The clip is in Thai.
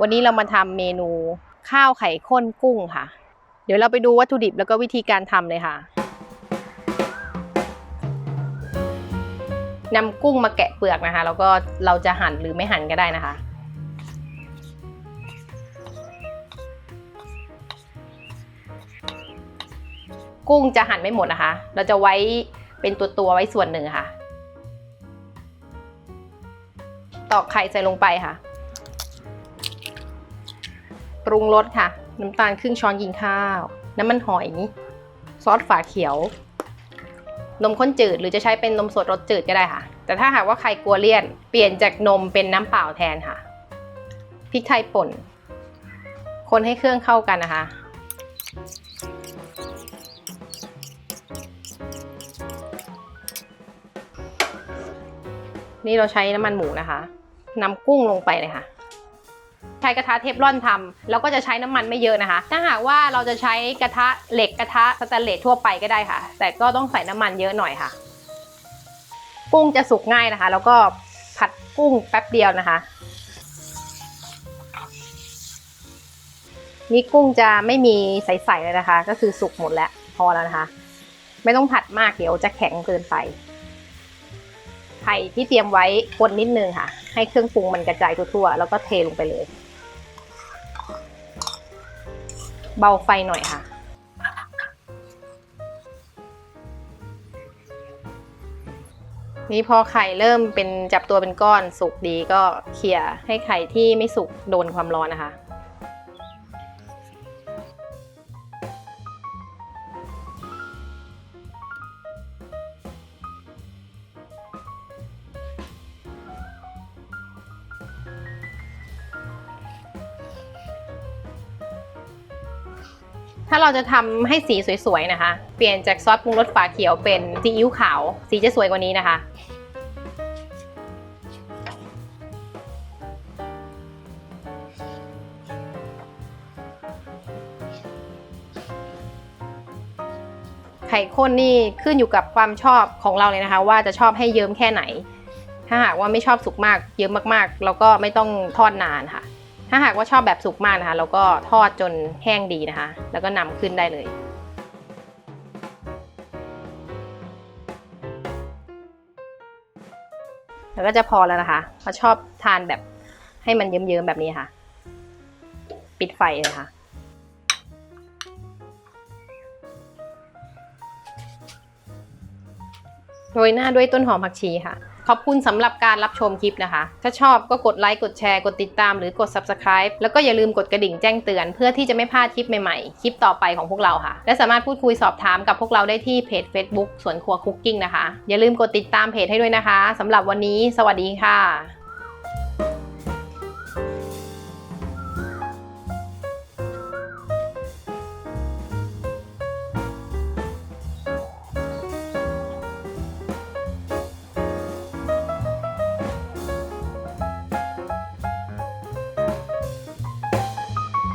วันนี้เรามาทำเมนูข้าวไข่ข้นกุ้งค่ะ เดี๋ยวเราไปดูวัตถุดิบแล้วก็วิธีการทำเลยค่ะนำกุ้งมาแกะเปลือกนะคะ แล้วก็เราจะหั่นหรือไม่หั่นก็ได้นะคะ กุ้งจะหั่นไม่หมดนะคะ เราจะไว้เป็นตัวตัวๆไว้ส่วนหนึ่งค่ะ ตอกไข่ใส่ลงไปค่ะ ปรุงรสค่ะ น้ำตาลครึ่งช้อนกินข้าว น้ำมันหอย ซอสฝาเขียว นมข้นจืดหรือจะใช้เป็นนมสดรสจืดก็ได้ค่ะ แต่ถ้าหากว่าใครกลัวเลี่ยน เปลี่ยนจากนมเป็นน้ำเปล่าแทนค่ะ พริกไทยป่น คนให้เครื่องเข้ากันนะคะ นี่เราใช้น้ำมันหมูนะคะนำกุ้งลงไปเลยค่ะ ใช้กระทะเทฟลอนทำแล้วก็จะใช้น้ำมันไม่เยอะนะคะ ถ้าหากว่าเราจะใช้กระทะเหล็กกระทะสแตนเลสทั่วไปก็ได้ค่ะ แต่ก็ต้องใส่น้ำมันเยอะหน่อยค่ะ กุ้งจะสุกง่ายนะคะ แล้วก็ผัดกุ้งแป๊บเดียวนะคะ นี่กุ้งจะไม่มีใสๆเลยนะคะ ก็คือสุกหมดแล้วพอแล้วนะคะ ไม่ต้องผัดมากเดี๋ยวจะแข็งเกินไปไข่ที่เตรียมไว้คนนิดนึงค่ะ ให้เครื่องปรุงมันกระจายทั่วๆแล้วก็เทลงไปเลย เบาไฟหน่อยค่ะ นี่พอไข่เริ่มเป็นจับตัวเป็นก้อนสุกดีก็เขี่ยให้ไข่ที่ไม่สุกโดนความร้อนนะคะ ถ้าเราจะทำให้สีสวยๆนะคะ เปลี่ยนจากซอสปรุงรสฝาเขียวเป็นซีอิ๊วขาว สีจะสวยกว่านี้นะคะ ไข่ข้นนี่ขึ้นอยู่กับความชอบของเราเลยนะคะ ว่าจะชอบให้เยิ้มแค่ไหน ถ้าหากว่าไม่ชอบสุกมาก เยิ้มมากๆ เราก็ไม่ต้องทอดนานค่ะ ถ้าหากว่าชอบแบบสุกมากนะคะ เราก็ทอดจนแห้งดีนะคะ แล้วก็นำขึ้นได้เลยแล้วก็จะพอแล้วนะคะเพราะชอบทานแบบให้มันเยิ้มๆแบบนี้ค่ะ ปิดไฟเลยค่ะ โรยหน้าด้วยต้นหอมผักชีค่ะ ขอบคุณสำหรับการรับชมคลิปนะคะ ถ้าชอบก็กดไลค์ กดแชร์ กดติดตามหรือกด Subscribe แล้วก็อย่าลืมกดกระดิ่งแจ้งเตือนเพื่อที่จะไม่พลาดคลิปใหม่ๆ คลิปต่อไปของพวกเราค่ะ และสามารถพูดคุยสอบถามกับพวกเราได้ที่เพจ Facebook สวนครัวคุกกิ้งนะคะ อย่าลืมกดติดตามเพจให้ด้วยนะคะสำหรับวันนี้ สวัสดีค่ะ